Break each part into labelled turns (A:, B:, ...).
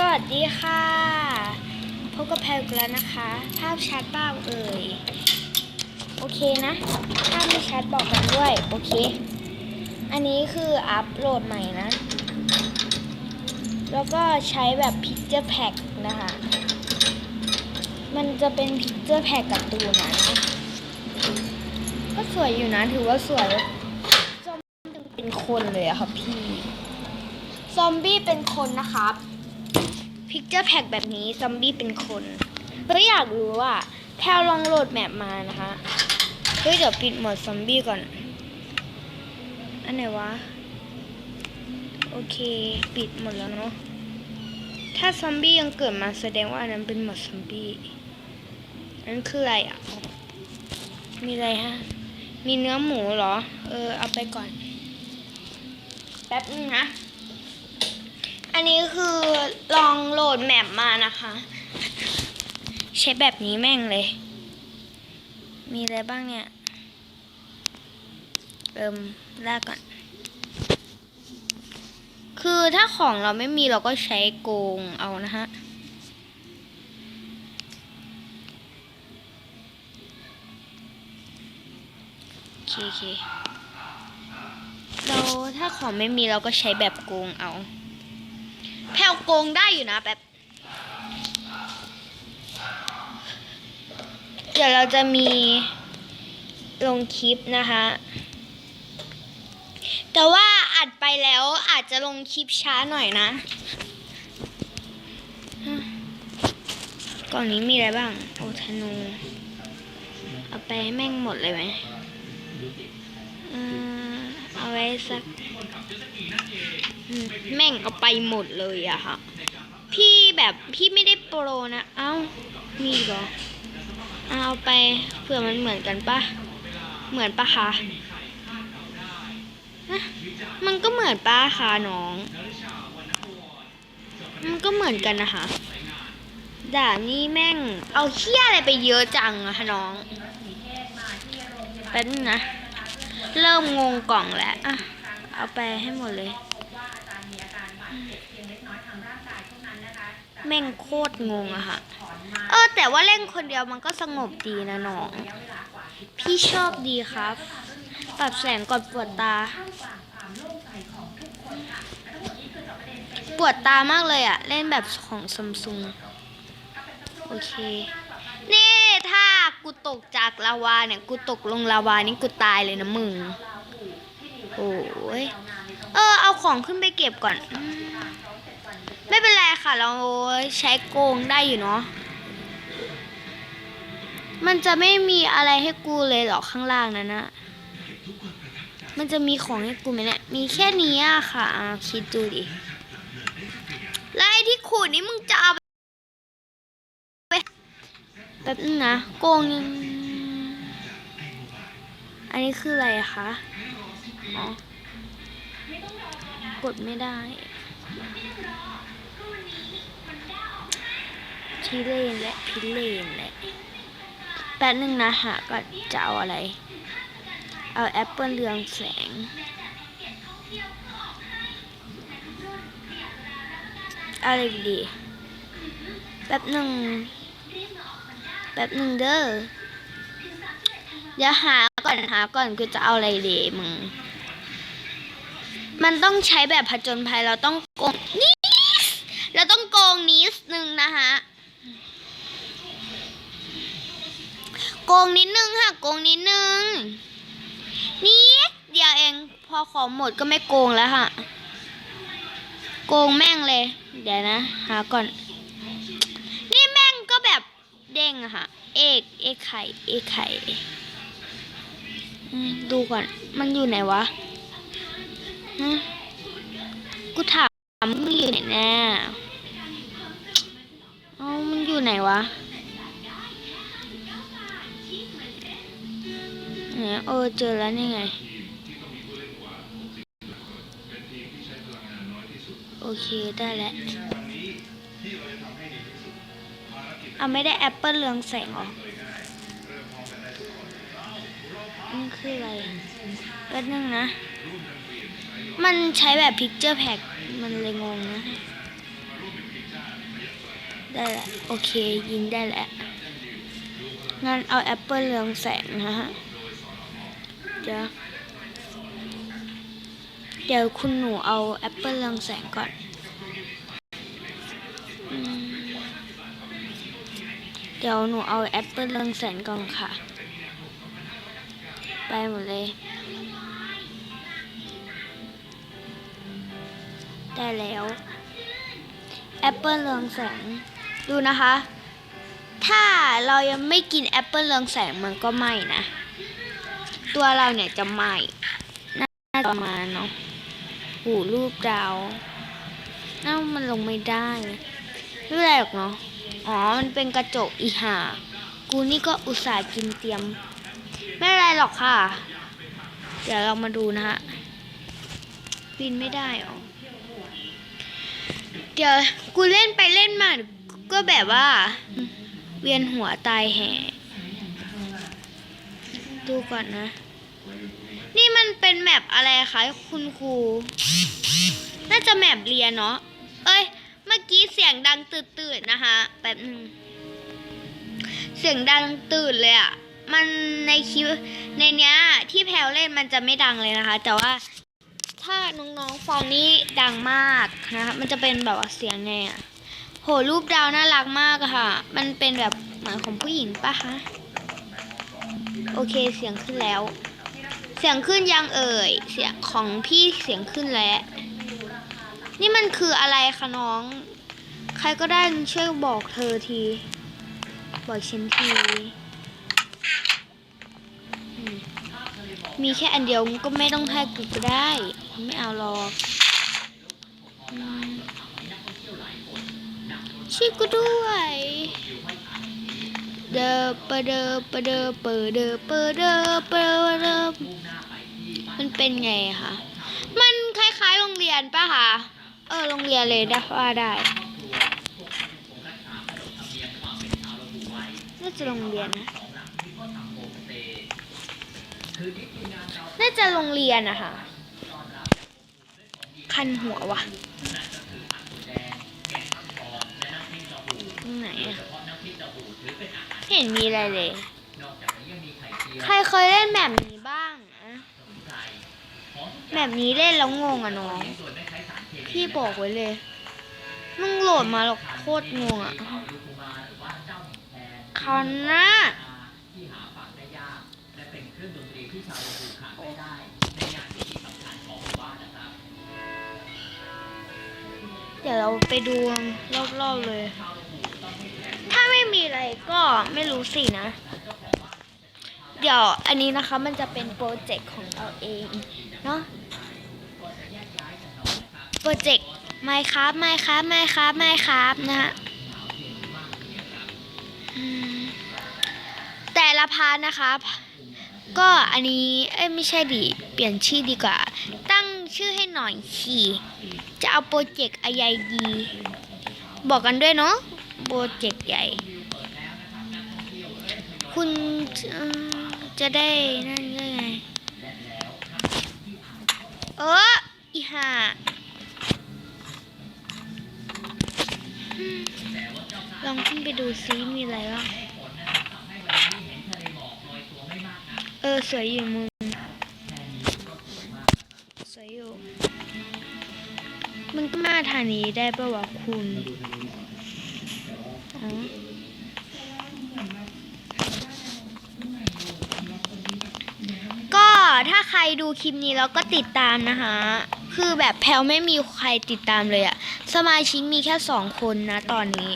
A: สวัสดีค่ะ พบกับแพลกแล้วนะคะ ภาพชัดเปล่าเอ่ย โอเคนะ ถ้าไม่ชัดบอกกันด้วย โอเค อันนี้คืออัพโหลดใหม่นะ แล้วก็ใช้แบบ Picture Pack นะคะ มันจะเป็น Picture Pack กับตูนนะก็สวยอยู่นะ ถือว่าสวยซอมบี้เป็นคนเลยอะครับพี่ ซอมบี้เป็นคนนะครับ พิกเจอร์แพ็กแบบนี้ซอมบี้เป็นคนเฮ้ยอยากรู้ว่าแพลลองโหลดแมปมานะคะเฮ้ยเดี๋ยวปิดหมดซอมบี้ก่อน อันไหนวะ โอเค ปิดหมดแล้วเนาะถ้าซอมบี้ยังเกิดมาแสดงว่าอันนั้นเป็นหมดซอมบี้อันนั้นคืออะไรอะ มีอะไรฮะ มีเนื้อหมูเหรอ เออ เอาไปก่อน แป๊บนึงนะ อันนี้คือลองโหลดแมปมานะคะ ใช้แบบนี้แม่งเลย มีอะไรบ้างเนี่ยเริ่มแรกก่อน คือถ้าของเราไม่มีเราก็ใช้โกงเอานะฮะโอเคโอเคเราถ้าของไม่มีเราก็ใช้แบบโกงเอา แพลวโกงได้อยู่นะแบบเดี๋ยวเราจะมีลงคลิปนะคะ แต่ว่าอัดไปแล้วอาจจะลงคลิปช้าหน่อยนะ กล่องนี้มีอะไรบ้าง โอธนู เอาไปแม่งหมดเลยไหม เอาไว้สัก แม่งเอาไปหมดเลยอะค่ะ พี่แบบพี่ไม่ได้โปรนะ เอ้า มีเหรอ เอาไปเผื่อมันเหมือนกันปะเหมือนปะคะนะมันก็เหมือนป้าค่ะน้อง มันก็เหมือนกันนะคะด่านี่แม่ง เอาเขี้ยอะไรไปเยอะจังอะน้องแป๊บนึงนะ เริ่มงงกล่องแล้วอะเอาไปให้หมดเลย แม่งโคตรงงอะค่ะ เออ แต่ว่าเล่นคนเดียวมันก็สงบดีนะน้อง พี่ชอบดีครับ ปรับแสงก่อนปวดตา ปวดตามากเลยอะเล่นแบบของซัมซุงโอเค นี่ถ้ากูตกจากลาวาเนี่ย กูตกลงลาวานี่กูตายเลยนะมึง โอ้ย เออ เอาของขึ้นไปเก็บก่อนอ ไม่เป็นไรค่ะ เราใช้โกงได้อยู่เนาะมันจะไม่มีอะไรให้กูเลยหรอข้างล่างนั้นนะมันจะมีของให้กูไหมเนี่ย มีแค่นี้อะค่ะคิดดูดิแล้วไอ้ที่ขูดนี่มึงจะเอาไปแป๊บนึงนะโกงยังอันนี้คืออะไรคะ อ๋อ กดไม่ได้ ทีเลนและพิเลนและแป๊บนึงนะหาก็จะเอาอะไร เอาแอปเปิลเรืองแสง อะไรดีแป๊บหนึ่งแป๊บหนึ่งเด้อเดี๋ยวหาก่อนหาก่อนกูจะเอาอะไรดีมึง มันต้องใช้แบบผจญภัยเราต้องโกงนิดเราต้องโกงนิดนึงนะคะ โกงนิดนึงค่ะโกงนิดนึงนิดเดียวเองพอของหมดก็ไม่โกงแล้วค่ะ โกงแม่งเลย เดี๋ยวนะหาก่อน นี่แม่งก็แบบเด้งอะค่ะ เอกเอกไข่เอกไข่ดูก่อน มันอยู่ไหนวะฮะกูถามมึงอยู่ไหนแน่เอามันอยู่ไหนวะ เนี่ยเออเจอแล้วนี่ไง โอเคได้แล้วเอาไม่ได้แอปเปิลเรืองแสงหรอนี่คืออะไรแป๊บนึงนะ มันใช้แบบ Picture Pack มันเลยงงนะ ได้แล้วโอเคยิงได้แล้วงั้นเอาแอปเปิลเรืองแสงนะฮะ เดี๋ยวเดี๋ยวคุณหนูเอาแอปเปิลเรืองแสงก่อนอเดี๋ยวหนูเอาแอปเปิลเรืองแสงก่อนค่ะ ไปหมดเลย ได้แล้วแอปเปิลเรืองแสง ดูนะคะ ถ้าเรายังไม่กินแอปเปิลเรืองแสงมันก็ไม้นะ ตัวเราเนี่ยจะไหม้น่าจะมาเนาะหูรูปดาวน่ามันลงไม่ได้ไม่เป็นไรหรอกเนาะอ๋อ มันเป็นกระจกอีหากูนี่ก็อุตส่าห์กินเตรียม ไม่เป็นไรหรอกค่ะ เดี๋ยวเรามาดูนะฮะบินไม่ได้หรอเดี๋ยวกูเล่นไปเล่นมาก็แบบว่า เวียนหัวตายแห่ดูก่อนนะ นี่มันเป็นแมปอะไรคะคุณครู น่าจะแมปเรียนเนาะ เอ้ย เมื่อกี้เสียงดังตื่นๆนะคะแป๊บนึง เสียงดังตื่นเลยอะ่ะมันในคลิปในเนี้ยที่แพลวเล่นมันจะไม่ดังเลยนะคะ แต่ว่าถ้าน้องๆฟังนี่ดังมากนะคะมันจะเป็นแบบว่าเสียงไงอะโหรูปดาวน่ารักมากอะค่ะ มันเป็นแบบเหมือนของผู้หญิงปะคะ โอเคเสียงขึ้นแล้ว สียงขึ้นยังเอ่ย เสียงของพี่เสียงขึ้นแล้ว นี่มันคืออะไรคะน้อง ใครก็ได้ช่วยบอกเธอที บอกฉันที มีแค่อันเดียวก็ไม่ต้องให้กูก็ได้ ไม่เอาหรอกช่วยกูด้วย เดอปะเดอปะเดอเปอเดอเปอเดอเปอเดอมันเป็นไงคะ มันคล้ายๆโรงเรียนปะคะ เออ โรงเรียนเลยได้ว่าได้น่าจะโรงเรียนนะ น่าจะโรงเรียนนะคะ คันหัววะตรงไหนอะ เห็นมีอะไรเลย ใครเคยเล่นแบบนี้บ้างอะแบบนี้เล่นแล้วงงอะน้องพี่บอกไว้เลยมึงโหลดมาหรอกโคตรงงอะคันนะเดี๋ยวเราไปดูรอบๆเลยถ้า ไม่มีอะไรก็ไม่รู้สินะ เดี๋ยวอันนี้นะคะมันจะเป็นโปรเจกต์ของเราเองเนาะโปรเจกต์ไม่ครับไม่ครับไม่ครับไม่ครับนะฮะแต่ละพาร์ทนะคะก็อันนี้เอ้ยไม่ใช่ดิเปลี่ยนชื่อดีกว่า ตั้งชื่อให้หน่อยขีจะเอาโปรเจกต์อะไรดี บอกกันด้วยเนาะ โปรเจกต์ใหญ่ คุณจะได้นั่นยังไง เอออีห่าลองขึ้นไปดูซิมีอะไรบ้างเออ สวยอยู่มึง สวยอยู่ มันก็มาทางนี้ได้ปะวะคุณอ๋อก็ ถ้าใครดูคลิปนี้แล้วก็ติดตามนะคะ คือแบบแพลวไม่มีใครติดตามเลยอะสมาชิกมีแค่สองคนนะตอนนี้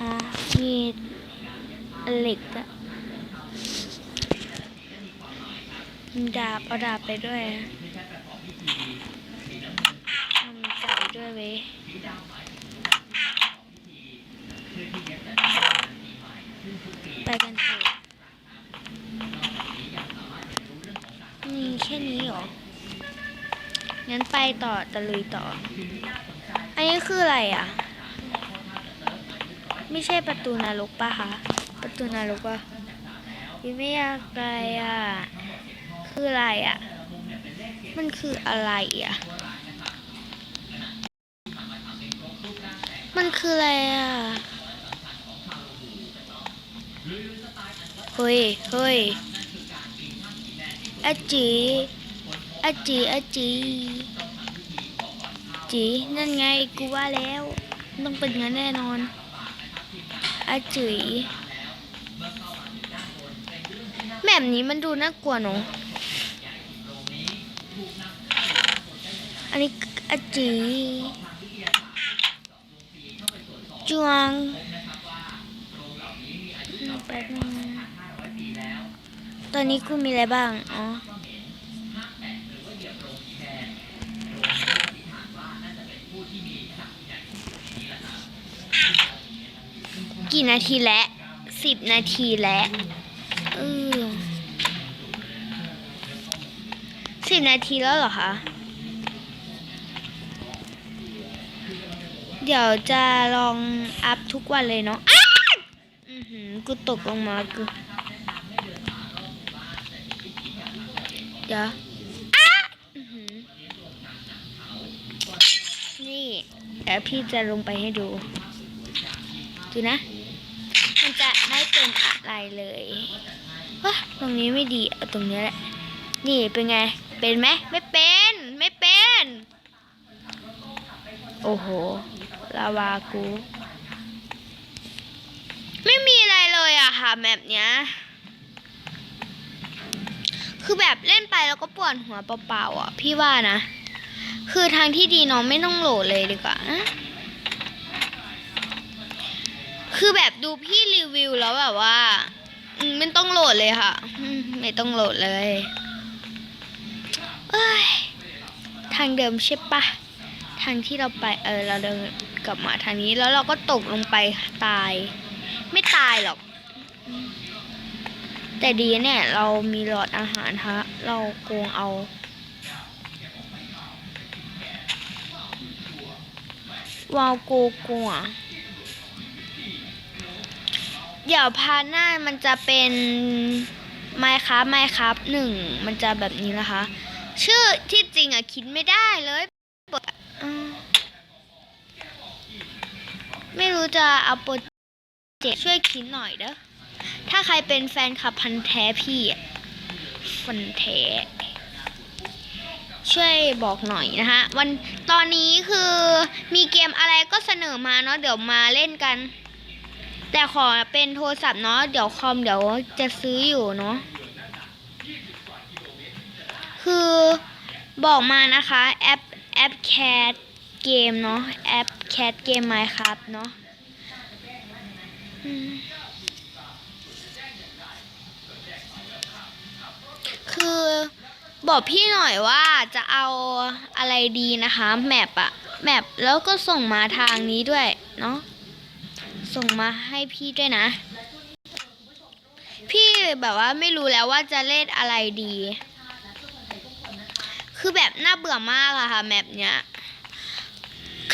A: อ่ามีเหล็กอะดาบเอาดาบไปด้วยอะเอามีไก่ด้วยเว้ยไปกันเถอะมีแค่นี้เหรอ งั้นไปต่อตะลุยต่อ อันนี้คืออะไรอะ ไม่ใช่ประตูนรกปะคะ ประตูนรกปะยังไม่อยากไปอะ คืออะไรอะ มันคืออะไรอะ มันคืออะไรอะ เฮ้ย เฮ้ยอจี อาจีอาจีจีนั่นไงกูว่าแล้ว ต้องเป็นงั้นแน่นอนอาจีแบบนี้มันดูน่ากลัวเนอะอันนี้อาจีจวงตอนนี้กูมีอะไรบ้าง อ๋อ กี่นาทีแล้วสิบนาทีแล้วเออสิบนาทีแล้วเหรอคะ เดี๋ยวจะลองอัพทุกวันเลยเนาะอ้าวอือหือกูตกลงมากูเดี๋ยวนี่เดี๋ยวพี่จะลงไปให้ดู ดูนะ มันจะไม่เป็นอะไรเลยว้าตรงนี้ไม่ดีเอาตรงนี้แหละ นี่เป็นไง เป็นไหมไม่เป็น ไม่เป็น โอ้โหลาวากู ไม่มีอะไรเลยอะค่ะแบบเนี้ย คือแบบเล่นไปแล้วก็ปวดหัวเปล่าๆอะพี่ว่านะ คือทางที่ดีน้องไม่ต้องโหลดเลยดีกว่านะ คือแบบดูพี่รีวิวแล้วแบบว่าไม่ต้องโหลดเลยค่ะ ไม่ต้องโหลดเลยเอ้ยทางเดิมใช่ปะทางที่เราไปเออเราเดินกลับมาทางนี้แล้วเราก็ตกลงไปตาย ไม่ตายหรอก แต่ดีเนี่ย เรามีหลอดอาหารฮะ เราโกงเอาวาวโกกัว เดี๋ยวพาหน้ามันจะเป็นไมครับไมครับหนึ่งมันจะแบบนี้นะคะ ชื่อที่จริงอะคิดไม่ได้เลยไม่รู้จะเอาโปรเจกต์ช่วยคิดหน่อยเด้อถ้าใครเป็นแฟนคลับพันแท้พี่ฟันแท้ช่วยบอกหน่อยนะคะวันตอนนี้คือมีเกมอะไรก็เสนอมาเนาะเดี๋ยวมาเล่นกัน แต่ขอเป็นโทรศัพท์เนาะเดี๋ยวคอมเดี๋ยวจะซื้ออยู่เนาะคือบอกมานะคะแอปแอปแคทเกมเนาะแอปแคทเกมไมครับเนาะคือบอกพี่หน่อยว่าจะเอาอะไรดีนะคะ แมปอะแมปแล้วก็ส่งมาทางนี้ด้วยเนาะ ส่งมาให้พี่ด้วยนะ พี่แบบว่าไม่รู้แล้วว่าจะเล่นอะไรดี คือแบบน่าเบื่อมากอะค่ะแมปเนี้ย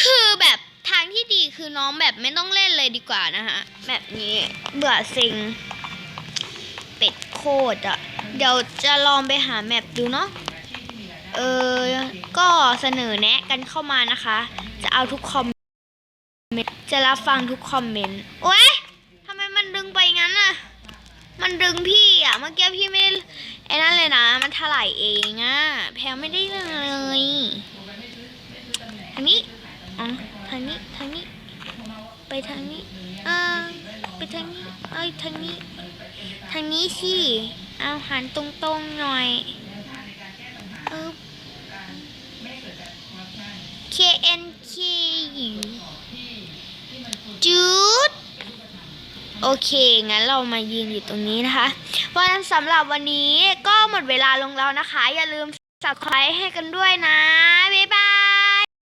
A: คือแบบทางที่ดีคือน้องแบบไม่ต้องเล่นเลยดีกว่านะคะแบบนี้เบื่อซิงเป็ดโคตรอะเดี๋ยวจะลองไปหาแมปดูเนาะเออ ก็เสนอแนะกันเข้ามานะคะ จะเอาทุกคอม จะรับฟังทุกคอมเมนต์โอ๊ยทำไมมันดึงไปงั้นน่ะมันดึงพี่อะเมื่อกี้พี่ไม่ได้ไอ้นั่นเลยนะ มันถลายเองอะแพลไม่ได้เลยทางนี้อ๋อทางนี้ทางนี้ ไปทางนี้เออไปทางนี้เอ้ยทางนี้ ทางนี้สิเอาหันตรงๆหน่อยเออ K N K U จูดโอเค งั้นเรามายืนอยู่ตรงนี้นะคะวันสำหรับวันนี้ก็หมดเวลาลงแล้วนะคะ อย่าลืม subscribe ให้กันด้วยนะ บ๊ายบาย